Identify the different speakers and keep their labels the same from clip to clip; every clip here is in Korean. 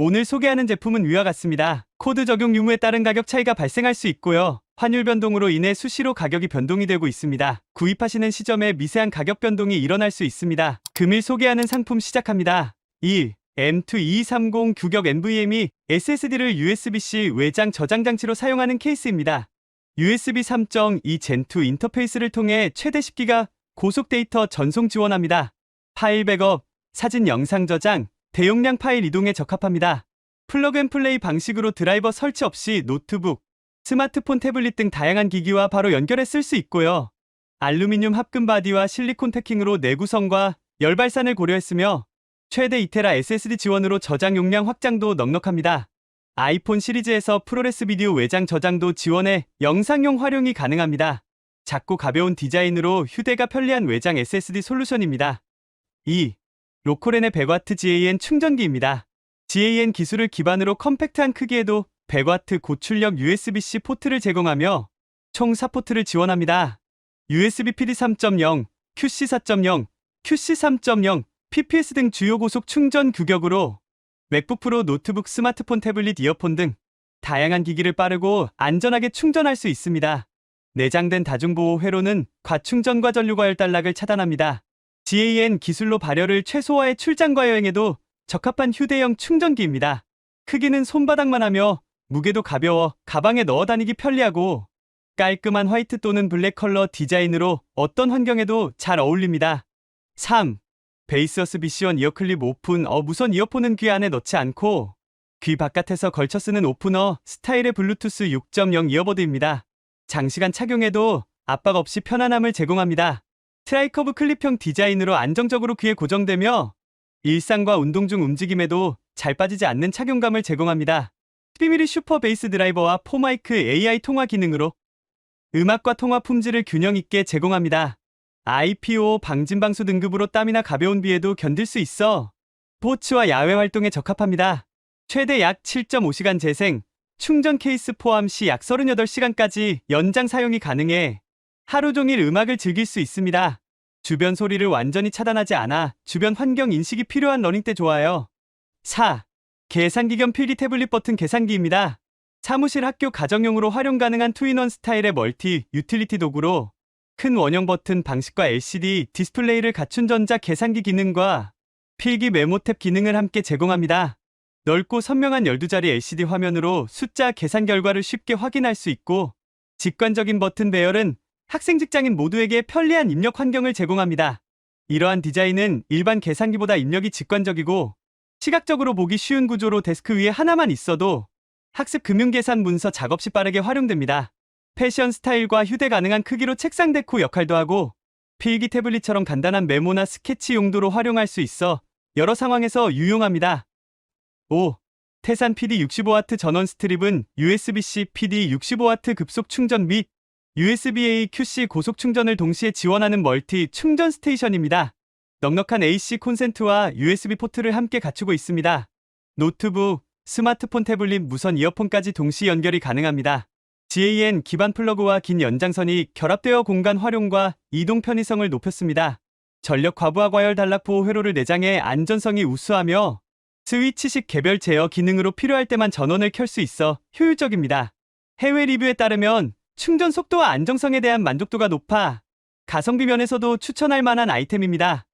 Speaker 1: 오늘 소개하는 제품은 위와 같습니다. 코드 적용 유무에 따른 가격 차이가 발생할 수 있고요. 환율 변동으로 인해 수시로 가격이 변동이 되고 있습니다. 구입하시는 시점에 미세한 가격 변동이 일어날 수 있습니다. 금일 소개하는 상품 시작합니다. 1. M22230 규격 NVMe SSD를 USB-C 외장 저장 장치로 사용하는 케이스입니다. USB 3.2 Gen2 인터페이스를 통해 최대 10기가 고속 데이터 전송 지원합니다. 파일 백업, 사진 영상 저장, 대용량 파일 이동에 적합합니다. 플러그 앤 플레이 방식으로 드라이버 설치 없이 노트북, 스마트폰, 태블릿 등 다양한 기기와 바로 연결해 쓸 수 있고요. 알루미늄 합금 바디와 실리콘 태킹으로 내구성과 열발산을 고려했으며 최대 2테라 SSD 지원으로 저장 용량 확장도 넉넉합니다. 아이폰 시리즈에서 프로레스 비디오 외장 저장도 지원해 영상용 활용이 가능합니다. 작고 가벼운 디자인으로 휴대가 편리한 외장 SSD 솔루션입니다. 2. 로코렌의 100W GAN 충전기입니다. GAN 기술을 기반으로 컴팩트한 크기에도 100W 고출력 USB-C 포트를 제공하며 총 4포트를 지원합니다. USB PD 3.0, QC 4.0, QC 3.0, PPS 등 주요 고속 충전 규격으로 맥북 프로, 노트북, 스마트폰, 태블릿, 이어폰 등 다양한 기기를 빠르고 안전하게 충전할 수 있습니다. 내장된 다중보호 회로는 과충전과 전류과열 단락을 차단합니다. GAN 기술로 발열을 최소화해 출장과 여행에도 적합한 휴대용 충전기입니다. 크기는 손바닥만 하며 무게도 가벼워 가방에 넣어 다니기 편리하고 깔끔한 화이트 또는 블랙 컬러 디자인으로 어떤 환경에도 잘 어울립니다. 3. 베이스어스 BC1 이어클립 오픈 어 무선 이어폰은 귀 안에 넣지 않고 귀 바깥에서 걸쳐 쓰는 오프너 스타일의 블루투스 6.0 이어버드입니다. 장시간 착용해도 압박 없이 편안함을 제공합니다. 트라이커브 클립형 디자인으로 안정적으로 귀에 고정되며 일상과 운동 중 움직임에도 잘 빠지지 않는 착용감을 제공합니다. 12mm 슈퍼 베이스 드라이버와 포마이크 AI 통화 기능으로 음악과 통화 품질을 균형 있게 제공합니다. IPO 방진방수 등급으로 땀이나 가벼운 비에도 견딜 수 있어 스포츠와 야외 활동에 적합합니다. 최대 약 7.5시간 재생, 충전 케이스 포함 시 약 38시간까지 연장 사용이 가능해 하루 종일 음악을 즐길 수 있습니다. 주변 소리를 완전히 차단하지 않아 주변 환경 인식이 필요한 러닝 때 좋아요. 4. 계산기 겸 필기 태블릿 버튼 계산기입니다. 사무실 학교 가정용으로 활용 가능한 투인원 스타일의 멀티 유틸리티 도구로 큰 원형 버튼 방식과 LCD 디스플레이를 갖춘 전자 계산기 기능과 필기 메모 탭 기능을 함께 제공합니다. 넓고 선명한 12자리 LCD 화면으로 숫자 계산 결과를 쉽게 확인할 수 있고 직관적인 버튼 배열은 학생 직장인 모두에게 편리한 입력 환경을 제공합니다. 이러한 디자인은 일반 계산기보다 입력이 직관적이고 시각적으로 보기 쉬운 구조로 데스크 위에 하나만 있어도 학습 금융 계산 문서 작업 시 빠르게 활용됩니다. 패션 스타일과 휴대 가능한 크기로 책상 데코 역할도 하고 필기 태블릿처럼 간단한 메모나 스케치 용도로 활용할 수 있어 여러 상황에서 유용합니다. 5. 태산 PD 65W 전원 스트립은 USB-C PD 65W 급속 충전 및 USB-A QC 고속 충전을 동시에 지원하는 멀티 충전 스테이션입니다. 넉넉한 AC 콘센트와 USB 포트를 함께 갖추고 있습니다. 노트북, 스마트폰 태블릿 무선 이어폰까지 동시 연결이 가능합니다. GAN 기반 플러그와 긴 연장선이 결합되어 공간 활용과 이동 편의성을 높였습니다. 전력 과부하 과열 단락 보호 회로를 내장해 안전성이 우수하며 스위치식 개별 제어 기능으로 필요할 때만 전원을 켤 수 있어 효율적입니다. 해외 리뷰에 따르면 충전 속도와 안정성에 대한 만족도가 높아 가성비 면에서도 추천할 만한 아이템입니다.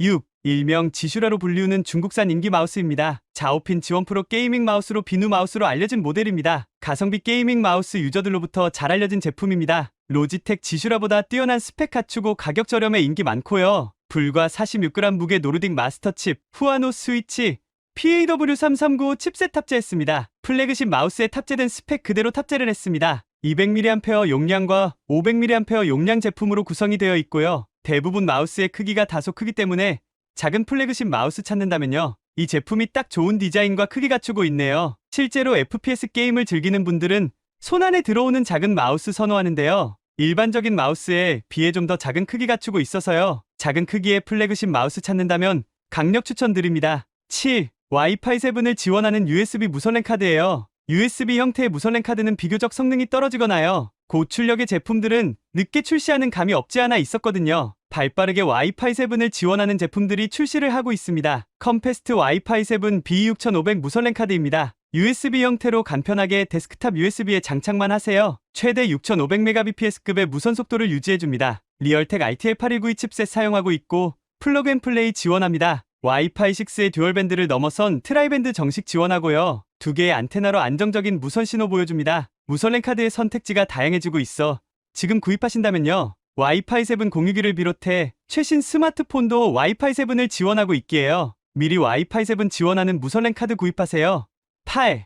Speaker 1: 6. 일명 지슈라로 불리우는 중국산 인기 마우스입니다. 자오핀 지원 프로 게이밍 마우스로 비누 마우스로 알려진 모델입니다. 가성비 게이밍 마우스 유저들로부터 잘 알려진 제품입니다. 로지텍 지슈라보다 뛰어난 스펙 갖추고 가격 저렴해 인기 많고요. 불과 46g 무게 노르딕 마스터 칩, 후아노 스위치, PAW3395 칩셋 탑재했습니다. 플래그십 마우스에 탑재된 스펙 그대로 탑재를 했습니다. 200mAh 용량과 500mAh 용량 제품으로 구성이 되어 있고요. 대부분 마우스의 크기가 다소 크기 때문에 작은 플래그십 마우스 찾는다면요. 이 제품이 딱 좋은 디자인과 크기 갖추고 있네요. 실제로 FPS 게임을 즐기는 분들은 손 안에 들어오는 작은 마우스 선호하는데요. 일반적인 마우스에 비해 좀 더 작은 크기 갖추고 있어서요. 작은 크기의 플래그십 마우스 찾는다면 강력 추천드립니다. 7. 와이파이 7을 지원하는 USB 무선랜 카드예요. USB 형태의 무선랜 카드는 비교적 성능이 떨어지거나요. 고출력의 제품들은 늦게 출시하는 감이 없지 않아 있었거든요. 발빠르게 와이파이 7을 지원하는 제품들이 출시를 하고 있습니다. 컴패스트 와이파이 7 B6500 무선랜 카드입니다. USB 형태로 간편하게 데스크탑 USB에 장착만 하세요. 최대 6500mbps급의 무선 속도를 유지해줍니다. 리얼텍 RTL819 칩셋 사용하고 있고 플러그 앤 플레이 지원합니다. 와이파이 6의 듀얼밴드를 넘어선 트라이밴드 정식 지원하고요. 두 개의 안테나로 안정적인 무선 신호 보여줍니다. 무선랜 카드의 선택지가 다양해지고 있어 지금 구입하신다면요. 와이파이 7 공유기를 비롯해 최신 스마트폰도 와이파이 7을 지원하고 있기에요. 미리 와이파이 7 지원하는 무선랜 카드 구입하세요. 8.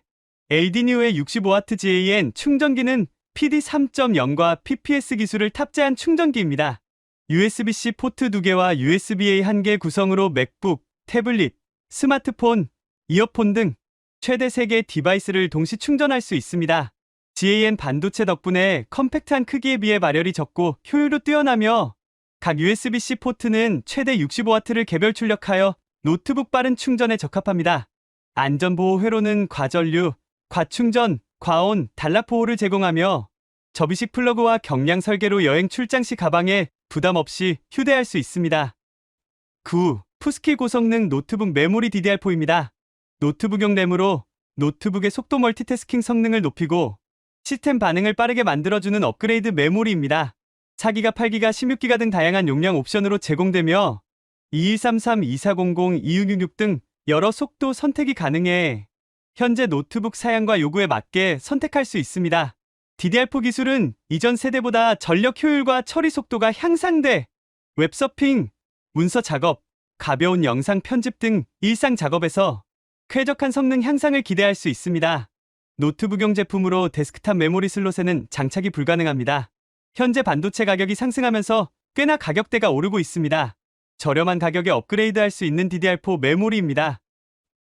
Speaker 1: LDNU의 65W GAN 충전기는 PD 3.0과 PPS 기술을 탑재한 충전기입니다. USB-C 포트 2개와 USB-A 1개 구성으로 맥북, 태블릿, 스마트폰, 이어폰 등 최대 3개 디바이스를 동시 충전할 수 있습니다. GAN 반도체 덕분에 컴팩트한 크기에 비해 발열이 적고 효율도 뛰어나며 각 USB-C 포트는 최대 65W를 개별 출력하여 노트북 빠른 충전에 적합합니다. 안전보호 회로는 과전류, 과충전, 과온, 단락보호를 제공하며 접이식 플러그와 경량 설계로 여행 출장 시 가방에 부담 없이 휴대할 수 있습니다. 9. 푸스키 고성능 노트북 메모리 DDR4입니다. 노트북용 램으로 노트북의 속도 멀티태스킹 성능을 높이고 시스템 반응을 빠르게 만들어주는 업그레이드 메모리입니다. 4기가, 8기가, 16기가 등 다양한 용량 옵션으로 제공되며 2133, 2400, 2666 등 여러 속도 선택이 가능해 현재 노트북 사양과 요구에 맞게 선택할 수 있습니다. DDR4 기술은 이전 세대보다 전력 효율과 처리 속도가 향상돼 웹서핑, 문서 작업, 가벼운 영상 편집 등 일상 작업에서 쾌적한 성능 향상을 기대할 수 있습니다. 노트북용 제품으로 데스크탑 메모리 슬롯에는 장착이 불가능합니다. 현재 반도체 가격이 상승하면서 꽤나 가격대가 오르고 있습니다. 저렴한 가격에 업그레이드할 수 있는 DDR4 메모리입니다.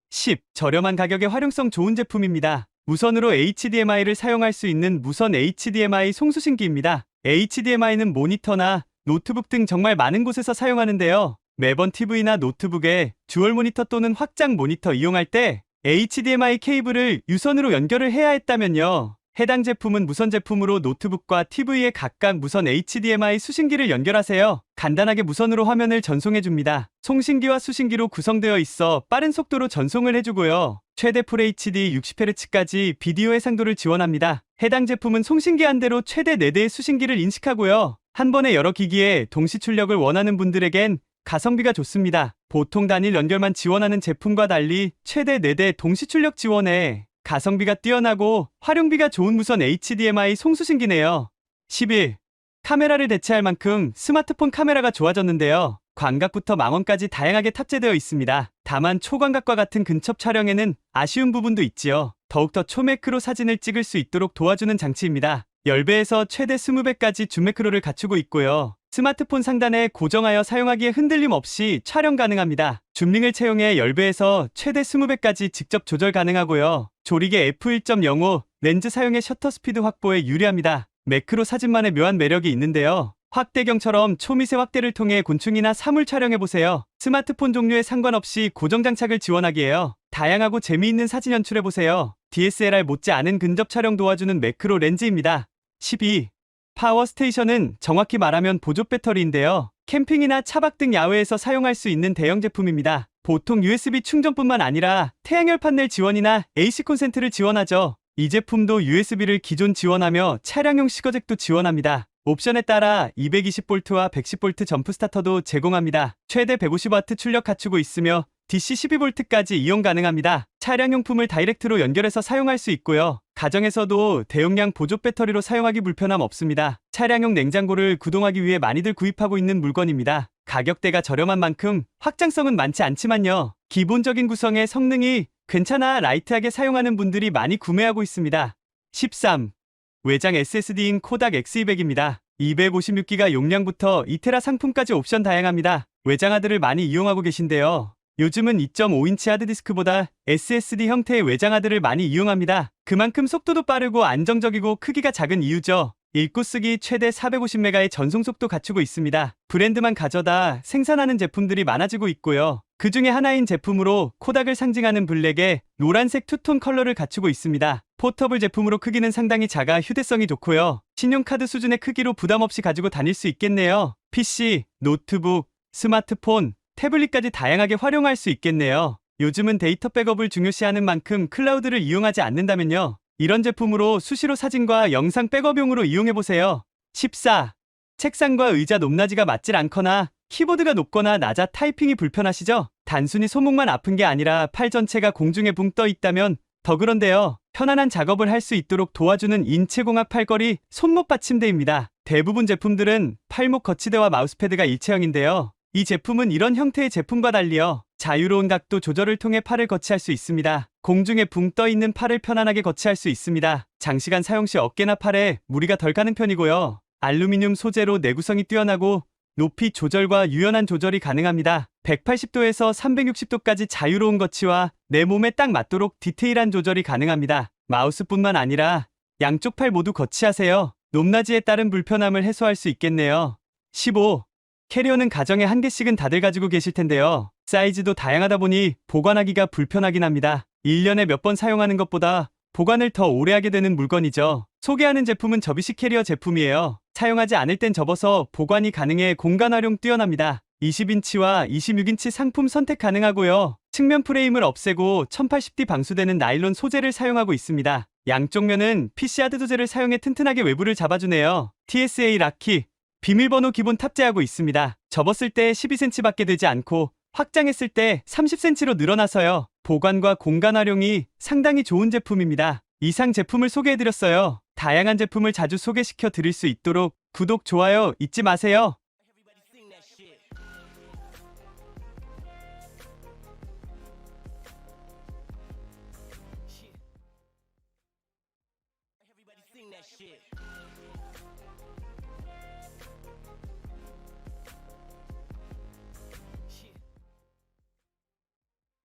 Speaker 1: 10. 저렴한 가격에 활용성 좋은 제품입니다. 무선으로 HDMI를 사용할 수 있는 무선 HDMI 송수신기입니다. HDMI는 모니터나 노트북 등 정말 많은 곳에서 사용하는데요. 매번 TV나 노트북에 듀얼 모니터 또는 확장 모니터 이용할 때 HDMI 케이블을 유선으로 연결을 해야 했다면요. 해당 제품은 무선 제품으로 노트북과 TV에 각각 무선 HDMI 수신기를 연결하세요. 간단하게 무선으로 화면을 전송해줍니다. 송신기와 수신기로 구성되어 있어 빠른 속도로 전송을 해주고요. 최대 FHD 60Hz까지 비디오 해상도를 지원합니다. 해당 제품은 송신기 한 대로 최대 4대의 수신기를 인식하고요. 한 번에 여러 기기에 동시 출력을 원하는 분들에겐 가성비가 좋습니다. 보통 단일 연결만 지원하는 제품과 달리 최대 4대 동시 출력 지원에 가성비가 뛰어나고 활용비가 좋은 무선 HDMI 송수신기네요. 11. 카메라를 대체할 만큼 스마트폰 카메라가 좋아졌는데요. 광각부터 망원까지 다양하게 탑재되어 있습니다. 다만 초광각과 같은 근첩 촬영에는 아쉬운 부분도 있지요. 더욱더 초매크로 사진을 찍을 수 있도록 도와주는 장치입니다. 10배에서 최대 20배까지 줌매크로를 갖추고 있고요. 스마트폰 상단에 고정하여 사용하기에 흔들림 없이 촬영 가능합니다. 줌링을 채용해 10배에서 최대 20배까지 직접 조절 가능하고요. 조리개 f1.05 렌즈 사용의 셔터 스피드 확보에 유리합니다. 매크로 사진만의 묘한 매력이 있는데요. 확대경처럼 초미세 확대를 통해 곤충이나 사물 촬영해보세요. 스마트폰 종류에 상관없이 고정장착을 지원하기에요. 다양하고 재미있는 사진 연출해보세요. DSLR 못지 않은 근접 촬영 도와주는 매크로 렌즈입니다. 12. 파워스테이션은 정확히 말하면 보조 배터리인데요. 캠핑이나 차박 등 야외에서 사용할 수 있는 대형 제품입니다. 보통 USB 충전뿐만 아니라 태양열 판넬 지원이나 AC 콘센트를 지원하죠. 이 제품도 USB를 기존 지원하며 차량용 시거잭도 지원합니다. 옵션에 따라 220V와 110V 점프 스타터도 제공합니다. 최대 150W 출력 갖추고 있으며 DC 12V까지 이용 가능합니다. 차량용품을 다이렉트로 연결해서 사용할 수 있고요. 가정에서도 대용량 보조 배터리로 사용하기 불편함 없습니다. 차량용 냉장고를 구동하기 위해 많이들 구입하고 있는 물건입니다. 가격대가 저렴한 만큼 확장성은 많지 않지만요. 기본적인 구성의 성능이 괜찮아 라이트하게 사용하는 분들이 많이 구매하고 있습니다. 13. 외장 SSD인 코닥 X200입니다. 256기가 용량부터 2테라 상품까지 옵션 다양합니다. 외장 하드를 많이 이용하고 계신데요. 요즘은 2.5인치 하드디스크보다 SSD 형태의 외장 하드를 많이 이용합니다. 그만큼 속도도 빠르고 안정적이고 크기가 작은 이유죠. 읽고 쓰기 최대 450메가의 전송 속도 갖추고 있습니다. 브랜드만 가져다 생산하는 제품들이 많아지고 있고요. 그 중에 하나인 제품으로 코닥을 상징하는 블랙에 노란색 투톤 컬러를 갖추고 있습니다. 포터블 제품으로 크기는 상당히 작아 휴대성이 좋고요. 신용카드 수준의 크기로 부담 없이 가지고 다닐 수 있겠네요. PC, 노트북, 스마트폰, 태블릿까지 다양하게 활용할 수 있겠네요. 요즘은 데이터 백업을 중요시하는 만큼 클라우드를 이용하지 않는다면요. 이런 제품으로 수시로 사진과 영상 백업용으로 이용해보세요. 14. 책상과 의자 높낮이가 맞질 않거나 키보드가 높거나 낮아 타이핑이 불편하시죠? 단순히 손목만 아픈 게 아니라 팔 전체가 공중에 붕 떠 있다면 더 그런데요. 편안한 작업을 할 수 있도록 도와주는 인체공학 팔걸이 손목 받침대입니다. 대부분 제품들은 팔목 거치대와 마우스패드가 일체형인데요. 이 제품은 이런 형태의 제품과 달리요. 자유로운 각도 조절을 통해 팔을 거치할 수 있습니다. 공중에 붕 떠 있는 팔을 편안하게 거치할 수 있습니다. 장시간 사용 시 어깨나 팔에 무리가 덜 가는 편이고요. 알루미늄 소재로 내구성이 뛰어나고 높이 조절과 유연한 조절이 가능합니다. 180도에서 360도까지 자유로운 거치와 내 몸에 딱 맞도록 디테일한 조절이 가능합니다. 마우스뿐만 아니라 양쪽 팔 모두 거치하세요. 높낮이에 따른 불편함을 해소할 수 있겠네요. 15. 캐리어는 가정에 한 개씩은 다들 가지고 계실 텐데요. 사이즈도 다양하다 보니 보관하기가 불편하긴 합니다. 1년에 몇 번 사용하는 것보다 보관을 더 오래 하게 되는 물건이죠. 소개하는 제품은 접이식 캐리어 제품이에요. 사용하지 않을 땐 접어서 보관이 가능해 공간 활용 뛰어납니다. 20인치와 26인치 상품 선택 가능하고요. 측면 프레임을 없애고 1080D 방수되는 나일론 소재를 사용하고 있습니다. 양쪽 면은 PC 하드 소재를 사용해 튼튼하게 외부를 잡아주네요. TSA 락키 비밀번호 기본 탑재하고 있습니다. 접었을 때 12cm밖에 되지 않고 확장했을 때 30cm로 늘어나서요. 보관과 공간 활용이 상당히 좋은 제품입니다. 이상 제품을 소개해드렸어요. 다양한 제품을 자주 소개시켜 드릴 수 있도록 구독, 좋아요 잊지 마세요.